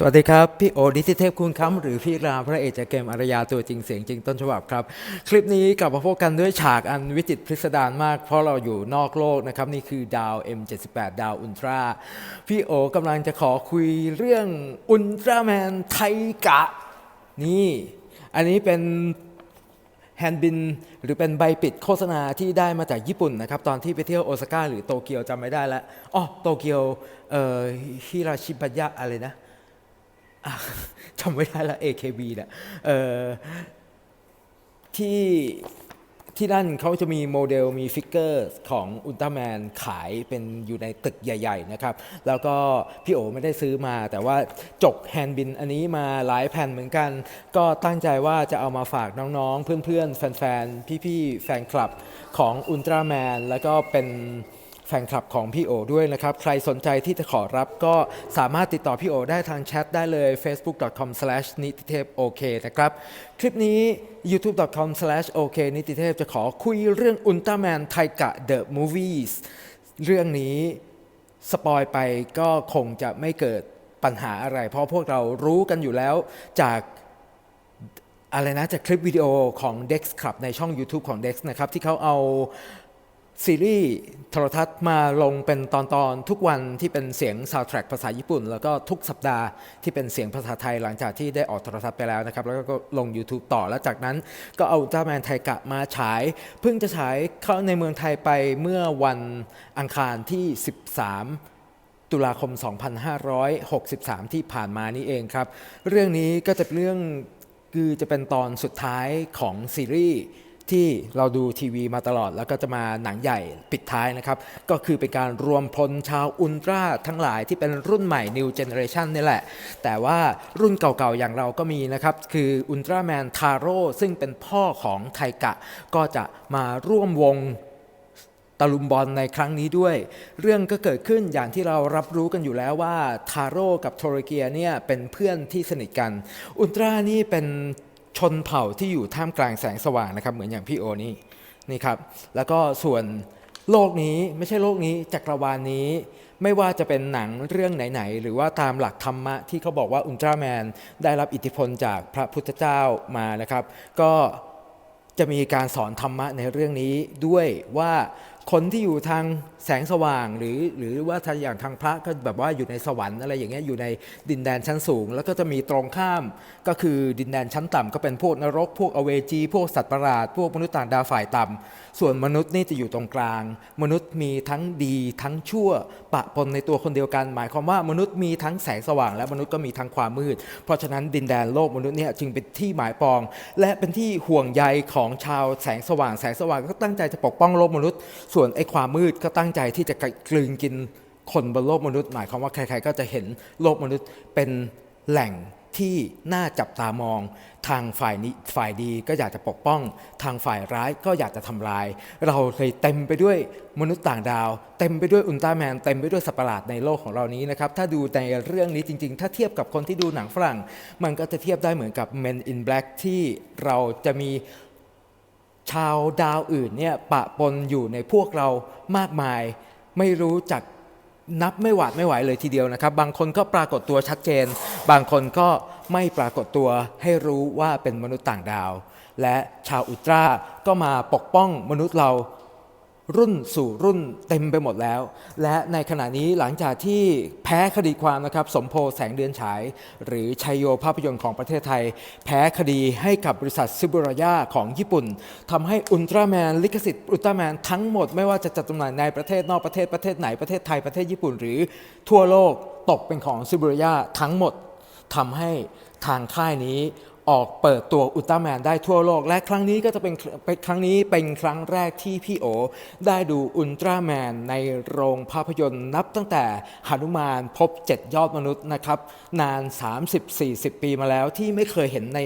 สวัสดีครับ พี่โอดิจิเทพคุณค้ำหรือพี่ราพระเอกจากเกมอารยาตัวจริงเสียงจริงต้นฉบับครับ คลิปนี้กลับมาพบกันด้วยฉากอันวิจิตรพิสดารมาก เพราะเราอยู่นอกโลกนะครับ นี่คือดาว M78 ดาวอุลตร้าพี่โอกำลังจะขอคุยเรื่องอุลตร้าแมนไทกะ นี่ อันนี้เป็นแฮนด์บินหรือเป็นใบปิดโฆษณาที่ได้มาจากญี่ปุ่นนะครับ ตอนที่ไปเที่ยวโอซาก้าหรือโตเกียวจำไม่ได้แล้วอ๋อโตเกียวเอ่อฮิราชิบะยะอะไรนะ จำไม่ได้ละ AKB เนี่ยเออที่ที่นั่นเขาจะมีโมเดลมีฟิกเกอร์ของอุลตร้าแมนขายเป็นอยู่ในตึกใหญ่ ๆ นะครับ แล้วก็พี่โอไม่ได้ซื้อมา แต่ว่าจกแฮนด์บินอันนี้มาหลายแผ่นเหมือนกัน ก็ตั้งใจว่าจะเอามาฝากน้อง ๆ เพื่อน ๆ แฟน ๆ พี่ ๆ แฟนคลับของอุลตร้าแมนแล้วก็เป็น แฟนคลับของพี่โอด้วยนะครับ ใครสนใจที่จะขอรับก็สามารถติดต่อพี่โอได้ทางแชทได้เลย facebook.com/ นิติเทพโอเคนะครับ คลิปนี้ youtube.com/ok นิติเทพจะขอคุยเรื่องอุลตร้าแมนไทกะ The Movies เรื่องนี้สปอยไปก็คงจะไม่เกิดปัญหาอะไร เพราะพวกเรารู้กันอยู่แล้วจากอะไรนะจากคลิปวิดีโอของ Dex ครับในช่อง YouTube ของ Dex นะครับ ที่เขาเอา ซีรีส์โทรทัศน์มาลงเป็นตอนๆทุกวันที่เป็นเสียงซาวด์แทร็กภาษาญี่ปุ่น แล้วก็ทุกสัปดาห์ที่เป็นเสียงภาษาไทยหลังจากที่ได้ออกโทรทัศน์ไปแล้วนะครับ แล้วก็ลง YouTube ต่อแล้วจากนั้นก็เอาอุลตร้าแมนไทกะมาฉาย เพิ่งจะฉายเข้าในเมืองไทยไปเมื่อวันอังคารที่ 13ตุลาคม 2563 ที่ผ่านมานี้เองครับ เรื่องนี้ก็จะเป็นเรื่องคือจะเป็นตอนสุดท้ายของซีรีส์ ที่เราดูทีวีมาตลอด แล้วก็จะมาหนังใหญ่ปิดท้ายนะครับ ก็คือเป็นการรวมพลชาวอุลตร้าทั้งหลายที่เป็นรุ่นใหม่ New Generation นี่แหละ แต่ว่ารุ่นเก่าๆอย่างเราก็มีนะครับ คืออุลตร้าแมนทาโร่ซึ่งเป็นพ่อของไทกะ ก็จะมาร่วมวงตะลุมบอลในครั้งนี้ด้วย เรื่องก็เกิดขึ้นอย่างที่เรารับรู้กันอยู่แล้วว่าทาโร่กับโทรเกียเนี่ยเป็นเพื่อนที่สนิทกัน อุลตร้านี่เป็น ชนเผ่าที่อยู่ท่ามกลางแสงสว่างนะครับ เหมือนอย่างพี่โอนี่นี่ครับ แล้วก็ส่วนโลกนี้ไม่ใช่โลกนี้จักรวาลนี้ ไม่ว่าจะเป็นหนังเรื่องไหนๆ หรือว่าตามหลักธรรมะที่เขาบอกว่าอุลตร้าแมนได้รับอิทธิพลจากพระพุทธเจ้ามานะครับ ก็จะมีการสอนธรรมะในเรื่องนี้ด้วยว่า คนที่อยู่ทางแสงสว่างหรือหรือว่าทางอย่างทางพระก็แบบว่าอยู่ในสวรรค์อะไรอย่างเงี้ยอยู่ในดินแดนชั้นสูง แล้วก็จะมีตรงข้าม ก็คือดินแดนชั้นต่ำก็เป็นพวกนรกพวกอเวจี พวกสัตว์ประหลาด พวกมนุษย์ต่างดาวฝ่ายต่ำ ส่วนมนุษย์นี่จะอยู่ตรงกลาง มนุษย์มีทั้งดีทั้งชั่วปะปนในตัวคนเดียวกัน หมายความว่ามนุษย์มีทั้งแสงสว่าง และมนุษย์ก็มีทั้งความมืด เพราะฉะนั้นดินแดนโลกมนุษย์เนี่ยจึงเป็นที่หมายปอง และเป็นที่ห่วงใยของชาวแสงสว่าง แสงสว่างก็ตั้งใจจะปกป้องโลกมนุษย์ ส่วนไอ้ความมืดก็ตั้งใจที่จะกลืนกินคนบนโลกมนุษย์ หมายความว่าใครๆก็จะเห็นโลกมนุษย์เป็นแหล่ง ที่น่าจับตามอง ทางฝ่ายนี้ฝ่ายดีก็อยากจะปกป้อง ทางฝ่ายร้ายก็อยากจะทำลาย เราเลยเต็มไปด้วยมนุษย์ต่างดาว เต็มไปด้วยอุลตร้าแมนเต็มไปด้วยสัตว์ประหลาดในโลกของเรานี้นะครับถ้าดูในเรื่องนี้จริงๆ ถ้าเทียบกับคนที่ดูหนังฝรั่ง มันก็จะเทียบได้เหมือนกับ Men in Black ที่เราจะมีชาวดาวอื่นเนี่ยปะปนอยู่ในพวกเรามากมาย ไม่รู้จัก นับไม่หวาดไม่ไหวเลยทีเดียวนะครับ บางคนก็ปรากฏตัวชัดเจน บางคนก็ไม่ปรากฏตัวให้รู้ว่าเป็นมนุษย์ต่างดาว และชาวอุตราก็มาปกป้องมนุษย์เรา รุ่นสู่รุ่นเต็มไปหมดแล้ว และในขณะนี้หลังจากที่แพ้คดีความนะครับสมโพแสงเดือนฉาย หรือชัยโยภาพยนตร์ของประเทศไทย แพ้คดีให้กับบริษัทซิบุรายาของญี่ปุ่นทำให้อุลตร้าแมนลิขสิทธิ์อุลตร้าแมนทั้งหมดไม่ว่าจะจัดจำหน่ายในประเทศนอกประเทศประเทศไหนประเทศไทยประเทศญี่ปุ่น หรือทั่วโลกตกเป็นของซิบุรายาทั้งหมดทำให้ทางค่ายนี้ ออกเปิดตัวอุลตร้าแมนได้ทั่วโลก และครั้งนี้ก็จะเป็นเป็นครั้งนี้เป็นครั้งแรกที่พี่โอ ได้ดูอุลตร้าแมนในโรงภาพยนตร์นับตั้งแต่หนุมานพบเจ็ดยอดมนุษย์นะครับ นาน 30-40 ปีมาแล้วที่ไม่เคยเห็นใน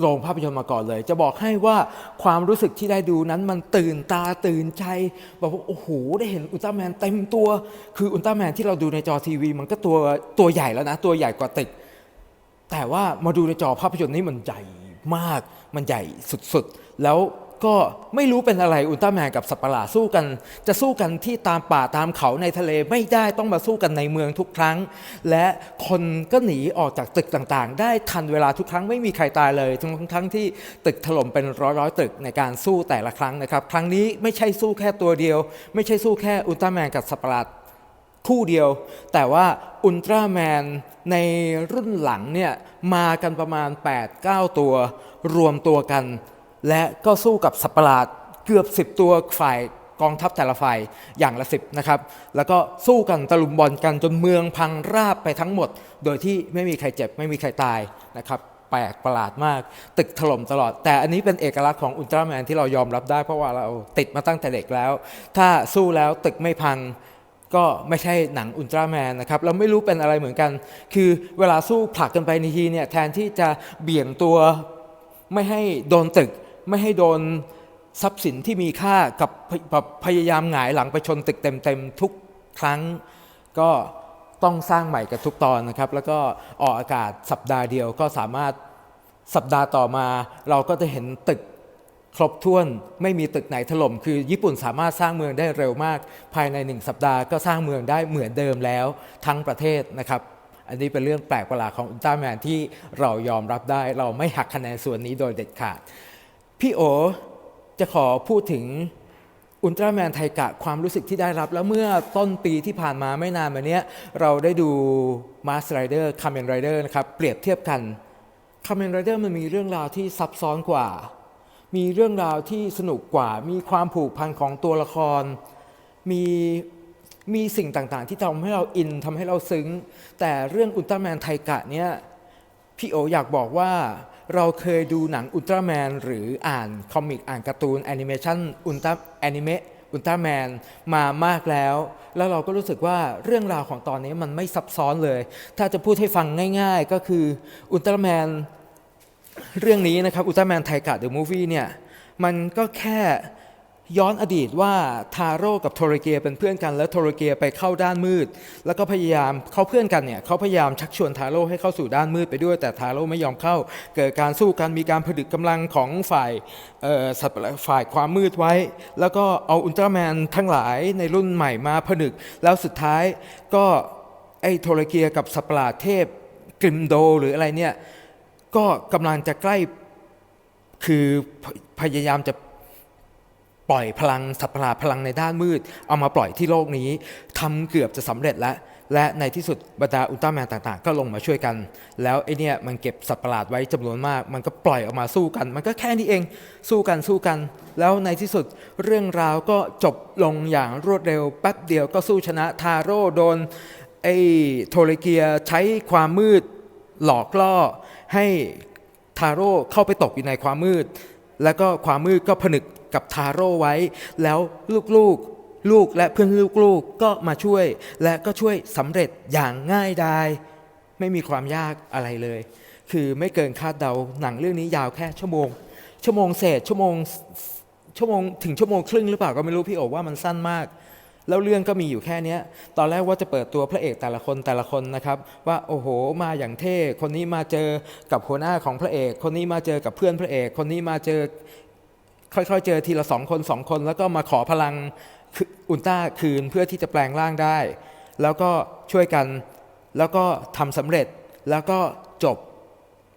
โรงภาพยนตร์มาก่อนเลย จะบอกให้ว่าความรู้สึกที่ได้ดูนั้นมันตื่นตาตื่นใจบอกว่าโอ้โหได้เห็นอุลตร้าแมนเต็มตัว คืออุลตร้าแมนที่เราดูในจอทีวี มันก็ตัวตัวใหญ่แล้วนะ ตัวใหญ่กว่าตึก แต่ว่ามาดูในจอภาพยนตร์นี่มันใหญ่มาก มันใหญ่สุดๆ แล้วก็ไม่รู้เป็นอะไรอุลตร้าแมนกับสัตว์ประหลาดสู้กัน จะสู้กันที่ตามป่าตามเขาในทะเลไม่ได้ต้องมาสู้กันในเมืองทุกครั้ง และคนก็หนีออกจากตึกต่างๆ ได้ทันเวลาทุกครั้งไม่มีใครตายเลยทั้งทั้งที่ตึกถล่มเป็นร้อยๆตึกในการสู้แต่ละครั้งนะครับ ครั้งนี้ไม่ใช่สู้แค่ตัวเดียว ไม่ใช่สู้แค่อุลตร้าแมนกับสัตว์ประหลาด คู่เดียว แต่ว่าอุลตร้าแมนในรุ่นหลังเนี่ยมากันประมาณ 8-9 ตัว รวมตัวกัน และก็สู้กับสัตว์ประหลาดเกือบ 10 ตัวฝ่ายกองทัพแต่ละฝ่ายอย่างละ10นะครับ แล้วก็สู้กันตะลุมบอลกันจนเมืองพังราบไปทั้งหมด โดยที่ไม่มีใครเจ็บไม่มีใครตายนะครับแปลกประหลาดมาก ตึกถล่มตลอด แต่อันนี้เป็นเอกลักษณ์ของอุลตร้าแมนที่เรายอมรับได้เพราะว่าเราติดมาตั้งแต่เด็กแล้ว ถ้าสู้แล้วตึกไม่พัง ก็ไม่ใช่หนังอุลตร้าแมนนะครับเราไม่รู้เป็นอะไรเหมือนกัน คือเวลาสู้ผลักกันไปในทีเนี่ยแทนที่จะเบี่ยงตัวไม่ให้โดนตึก ไม่ให้โดนทรัพย์สินที่มีค่ากับพแบบพยายามหงายหลังไปชนตึกเต็มๆทุกครั้ง ก็ต้องสร้างใหม่กับทุกตอนนะครับ แล้วก็ออกอากาศสัปดาห์เดียวก็สามารถสัปดาห์ต่อมา เราก็จะเห็นตึก ครบถ้วนไม่มีตึกไหนถล่ม คือญี่ปุ่นสามารถสร้างเมืองได้เร็วมาก ภายในหนึ่งสัปดาห์ก็สร้างเมืองได้เหมือนเดิมแล้วทั้งประเทศนะครับ อันนี้เป็นเรื่องแปลกประหลาดของอุลตร้าแมนที่เรายอมรับได้ เราไม่หักคะแนนส่วนนี้โดยเด็ดขาด พี่โอจะขอพูดถึงอุลตร้าแมนไทกะความรู้สึกที่ได้รับ แล้วเมื่อต้นปีที่ผ่านมาไม่นานมาเนี้ยเราได้ดูมาสไรเดอร์คาเมนไรเดอร์นะครับเปรียบเทียบกันคาเมนไรเดอร์มันมีเรื่องราวที่ซับซ้อนกว่า มีเรื่องราวที่สนุกกว่า มีความผูกพันของตัวละคร มีมีสิ่งต่างๆ ที่ทำให้เราอินทำให้เราซึ้ง แต่เรื่องอุลตร้าแมนไทกะเนี่ยพี่โออยากบอกว่าเราเคยดูหนังอุลตร้าแมนหรืออ่านคอมิกอ่านการ์ตูนแอนิเมชันอุลตร้าแอนิเมะอุลตร้าแมนมามากแล้ว แล้วเราก็รู้สึกว่าเรื่องราวของตอนนี้มันไม่ซับซ้อนเลย ถ้าจะพูดให้ฟังง่าย ๆ ก็คืออุลตร้าแมน เรื่องนี้นะครับอุลตร้าแมนไทกะเดอะมูฟวี่เนี่ยมันก็แค่ย้อนอดีตว่าทาโร่กับโทรเกียเป็นเพื่อนกัน แล้วโทรเกียไปเข้าด้านมืด แล้วก็พยายามเขาเพื่อนกันเนี่ยเขาพยายามชักชวนทาโร่ให้เข้าสู่ด้านมืดไปด้วย แต่ทาโร่ไม่ยอมเข้า เกิดการสู้กันมีการผดึกกำลังของฝ่ายสัตว์ฝ่ายความมืดไว้ แล้วก็เอาอุลตร้าแมนทั้งหลายในรุ่นใหม่มาผนึก แล้วสุดท้ายก็ไอ้โทรเกียกับสัตว์ประหลาดเทพกริมโดหรืออะไรเนี่ย ก็กำลังจะใกล้คือพยายามจะปล่อยพลังสัตว์ประหลาดพลังในด้านมืด เอามาปล่อยที่โลกนี้ทำเกือบจะสำเร็จแล้ว และในที่สุดบรรดาอุลตร้าแมนต่างๆ ก็ลงมาช่วยกัน แล้วไอเนี่ยมันเก็บสัตว์ประหลาดไว้จำนวนมาก มันก็ปล่อยออกมาสู้กัน มันก็แค่นี้เองสู้กันสู้กัน แล้วในที่สุดเรื่องราวก็จบลงอย่างรวดเร็วแป๊บเดียวก็สู้ชนะทาโร่โดนไอโทเลเกียใช้ความมืด หลอกล่อให้ทาโร่เข้าไปตกอยู่ในความมืด แล้วก็ความมืดก็ผนึกกับทาโร่ไว้ แล้วลูกๆลูกและเพื่อนลูกๆก็มาช่วย และก็ช่วยสำเร็จอย่างง่ายดายไม่มีความยากอะไรเลย คือไม่เกินคาดเดาหนังเรื่องนี้ยาวแค่ชั่วโมง ชั่วโมงเศษชั่วโมงชั่วโมงถึงชั่วโมงครึ่งหรือเปล่าก็ไม่รู้พี่โอว่ามันสั้นมาก แล้วเรื่องก็มีอยู่แค่นี้ตอนแรกว่าจะเปิดตัวพระเอกแต่ละคนแต่ละคนนะครับ ว่าโอ้โหมาอย่างเท่ คนนี้มาเจอกับหัวหน้าของพระเอก คนนี้มาเจอกับเพื่อนพระเอก คนนี้มาเจอ ค่อยๆ เจอทีละสองคนสองคน แล้วก็มาขอพลังคืออุลตร้าคืนเพื่อที่จะแปลงร่างได้ แล้วก็ช่วยกันแล้วก็ทำสำเร็จแล้วก็จบ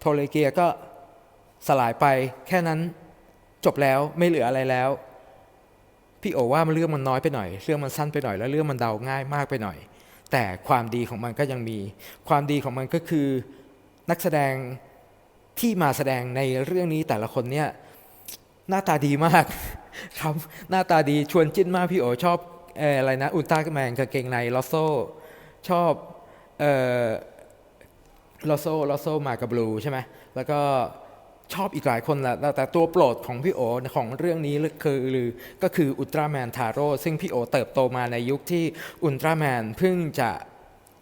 โทเลเกียก็สลายไปแค่นั้นจบแล้วไม่เหลืออะไรแล้ว พี่โอว่ามันเรื่องมันน้อยไปหน่อย เรื่องมันสั้นไปหน่อย แล้วเรื่องมันเดาง่ายมากไปหน่อย แต่ความดีของมันก็ยังมี ความดีของมันก็คือนักแสดงที่มาแสดงในเรื่องนี้แต่ละคนเนี่ยหน้าตาดีมากครับหน้าตาดีชวนจิ้นมากพี่โอชอบออะไรนะอุลตร้าแมนกางเกงในลอโซชอบเออลอโซลอโซมากับบลูใช่ไหมแล้วก็ ชอบอีกหลายคนแหละแต่ต่ตัวโปรดของพี่โอของเรื่องนี้คือหรือก็คืออุลตร้าแมนทาโร่ซึ่งพี่โอเติบโตมาในยุคที่อุลตร้าแมนเพิ่งจะ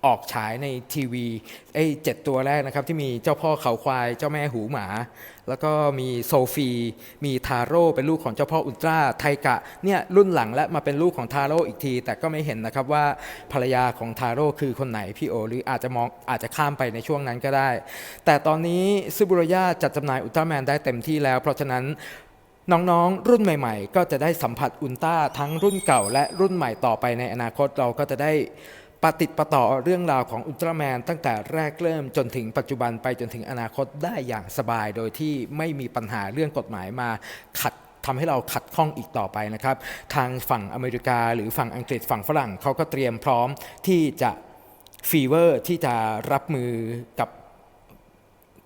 ออกฉายในทีวีไอ้เจ็ดตัวแรกนะครับ ที่มีเจ้าพ่อเขาควาย เจ้าแม่หูหมา แล้วก็มีโซฟี มีทาโร่เป็นลูกของเจ้าพ่ออุลตร้าไทกะเนี่ยรุ่นหลังและมาเป็นลูกของทาโร่อีกที แต่ก็ไม่เห็นนะครับว่าภรรยาของทาโร่คือคนไหนพี่โอ หรืออาจจะมองอาจจะข้ามไปในช่วงนั้นก็ได้ แต่ตอนนี้ซูบุรยาจัดจำหน่ายอุลตร้าแมนได้เต็มที่แล้ว เพราะฉะนั้นน้องๆ รุ่นใหม่ ๆ ก็จะได้สัมผัสอุลตร้าทั้งรุ่นเก่าและรุ่นใหม่ต่อไปในอนาคตเราก็จะได้ ปฏิดประต่อเรื่องราวของอุลตร้าแมนตั้งแต่แรกเริ่มจนถึงปัจจุบันไปจนถึงอนาคตได้อย่างสบาย โดยที่ไม่มีปัญหาเรื่องกฎหมายมาขัดทำให้เราขัดข้องอีกต่อไปนะครับ ทางฝั่งอเมริกา หรือฝั่งอังกฤษฝั่งฝรั่งเขาก็เตรียมพร้อมที่จะฟีเวอร์ที่จะรับมือกับ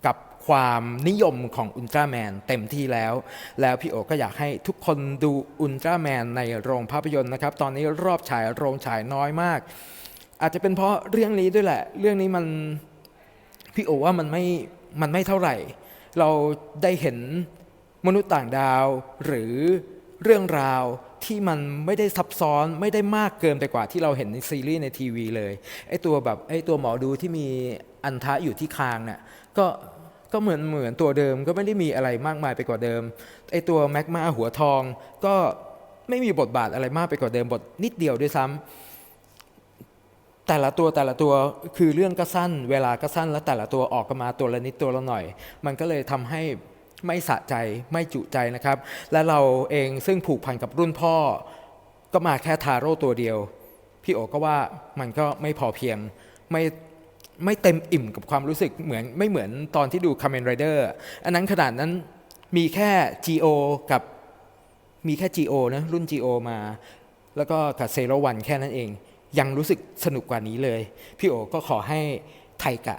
กับความนิยมของอุลตร้าแมนเต็มที่แล้ว แล้วพี่โอก็อยากให้ทุกคนดูอุลตร้าแมนในโรงภาพยนตร์นะครับ ตอนนี้รอบฉายโรงฉายน้อยมาก อาจจะเป็นเพราะเรื่องนี้ด้วยแหละ เรื่องนี้มันพี่โอว่ามันไม่มันไม่เท่าไหร่ เราได้เห็นมนุษย์ต่างดาว หรือเรื่องราวที่มันไม่ได้ซับซ้อนไม่ได้มากเกินไปกว่าที่เราเห็นในซีรีส์ในทีวีเลยไอ้ตัวแบบไอ้ตัวหมอดูที่มีอันทะอยู่ที่คางเนี่ยก็ก็เหมือนเหมือนตัวเดิมก็ไม่ได้มีอะไรมากมายไปกว่าเดิมไอตัวแมกมาหัวทองก็ไม่มีบทบาทอะไรมากไปกว่าเดิมบทนิดเดียวด้วยซ้ำ แต่ละตัวแต่ละตัวคือเรื่องก็สั้น เวลาก็สั้นแล้วแต่ละตัวออกมาตัวละนิดตัวละหน่อย มันก็เลยทำให้ไม่สะใจไม่จุใจนะครับ และเราเองซึ่งผูกพันกับรุ่นพ่อ ก็มาแค่ทาโร่ตัวเดียว พี่โอก็ว่ามันก็ไม่พอเพียงไม่ไม่เต็มอิ่มกับความรู้สึกเหมือนไม่เหมือนตอนที่ดู Kamen Rider อันนั้นขนาดนั้นมีแค่ GO กับมีแค่ GO นะรุ่น GO มา แล้วก็กับเซโรวันแค่นั้นเอง ยังรู้สึกสนุกกว่านี้เลย พี่โอก็ขอให้ไทกะ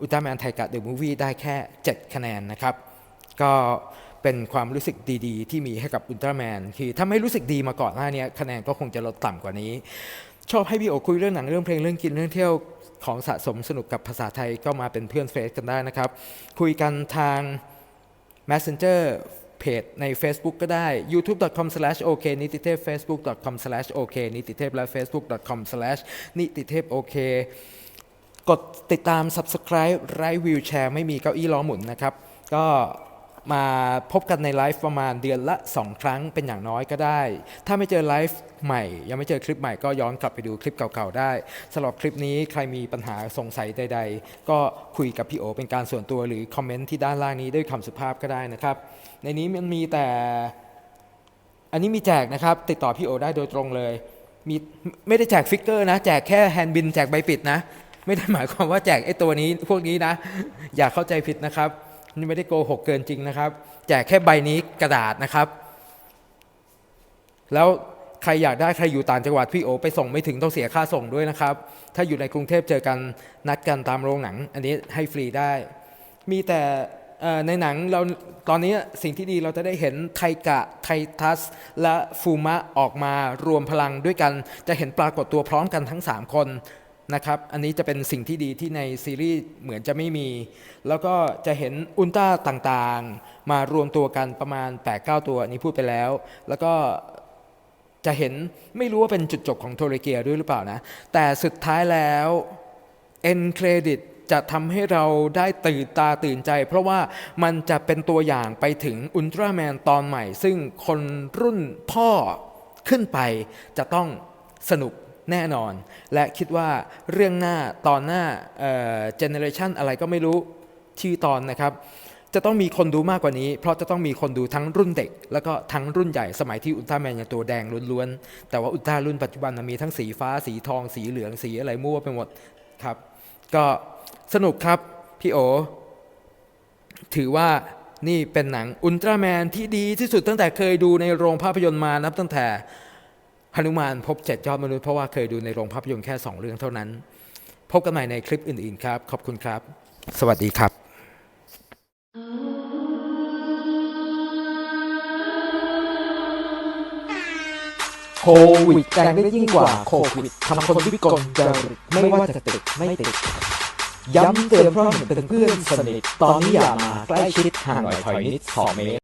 อุลตร้าแมนไทกะเดอะมูฟวี่ได้แค่ 7 คะแนนนะครับ ก็เป็นความรู้สึกดีๆ ที่มีให้กับอุลตร้าแมนคือถ้าไม่รู้สึกดีมาก่อนหน้านี้คะแนนก็คงจะลดต่ำกว่านี้ ชอบให้พี่โอคุยเรื่องหนังเรื่องเพลงเรื่องกินเรื่องเที่ยวของสะสมสนุกกับภาษาไทยก็มาเป็นเพื่อนเฟซกันได้นะครับ คุยกันทาง Messenger เพจใน Facebook ก็ได้ youtube.com/oknititep facebook.com/oknititep และ facebook.com/nititepok กดติดตาม subscribe ไลค์วิวแชร์ไม่มีเก้าอี้ล้อหมุนนะครับ ก็ มาพบกันในไลฟ์ประมาณเดือนละ 2 ครั้งเป็นอย่างน้อยก็ได้ ถ้าไม่เจอไลฟ์ใหม่ ยังไม่เจอคลิปใหม่ก็ย้อนกลับไปดูคลิปเก่าๆได้สำหรับคลิปนี้ใครมีปัญหาสงสัยใด ๆ ก็คุยกับพี่โอเป็นการส่วนตัวหรือคอมเมนต์ที่ด้านล่างนี้ด้วยคำสุภาพก็ได้นะครับ ในนี้มันมีแต่อันนี้มีแจกนะครับ ติดต่อพี่โอได้โดยตรงเลยมีไม่ได้แจกฟิกเกอร์นะ แจกแค่แฮนด์บินแจกใบปิดนะ ไม่ได้หมายความว่าแจกไอ้ตัวนี้พวกนี้นะ อย่าเข้าใจผิดนะครับ นี่ไม่ได้โกหกเกินจริงนะครับ แจกแค่ใบนี้กระดาษนะครับ แล้วใครอยากได้ใครอยู่ต่างจังหวัดพี่โอ ไปส่งไม่ถึงต้องเสียค่าส่งด้วยนะครับ ถ้าอยู่ในกรุงเทพเจอกันนัดกันตามโรงหนัง อันนี้ให้ฟรีได้ มีแต่ในหนังเราตอนนี้สิ่งที่ดีเราจะได้เห็นไทกะไททัส และฟูมะออกมารวมพลังด้วยกัน จะเห็นปรากฏตัวพร้อมกันทั้ง 3 คน นะครับ อันนี้จะเป็นสิ่งที่ดีที่ในซีรีส์เหมือนจะไม่มี แล้วก็จะเห็นอุลตร้าต่างๆ มารวมตัวกันประมาณ 8-9 ตัวอันนี้พูดไปแล้ว แล้วก็จะเห็นไม่รู้ว่าเป็นจุดจบของโทรเกียด้วยหรือเปล่านะ แต่สุดท้ายแล้วเอ็นเครดิตจะทำให้เราได้ตื่นตาตื่นใจ เพราะว่ามันจะเป็นตัวอย่างไปถึงอุลตร้าแมนตอนใหม่ ซึ่งคนรุ่นพ่อขึ้นไปจะต้องสนุก แน่นอน และคิดว่าเรื่องหน้าตอนหน้าเจเนอเรชันอะไรก็ไม่รู้ชื่อตอนนะครับ จะต้องมีคนดูมากกว่านี้ เพราะจะต้องมีคนดูทั้งรุ่นเด็ก แล้วก็ทั้งรุ่นใหญ่สมัยที่อุลตร้าแมนยังตัวแดงล้วนๆ แต่ว่าอุลตร้ารุ่นปัจจุบันมีทั้งสีฟ้าสีทอง สีเหลืองสีอะไรมั่วไปหมดครับก็สนุกครับพี่โอถือว่านี่เป็นหนังอุลตร้าแมนที่ดีที่สุดตั้งแต่เคยดูในโรงภาพยนตร์มานับตั้งแต่ ฮนุมานพบเจ็ดยอดมนุษย์เพราะว่าเคยดูในโรงภาพยนตร์แค่ 2 เรื่องเท่านั้น พบกันใหม่ในคลิปอื่น ๆ ครับ ขอบคุณครับ สวัสดีครับ โควิดแรงได้ยิ่งกว่าโควิดทำคนวิกลจริตไม่ว่าจะติดไม่ติด ย้ำเตือนเพราะเห็นเป็นเพื่อนสนิท ตอนนี้อย่ามาใกล้ชิดห่างหน่อยถอยนิดสองเมตร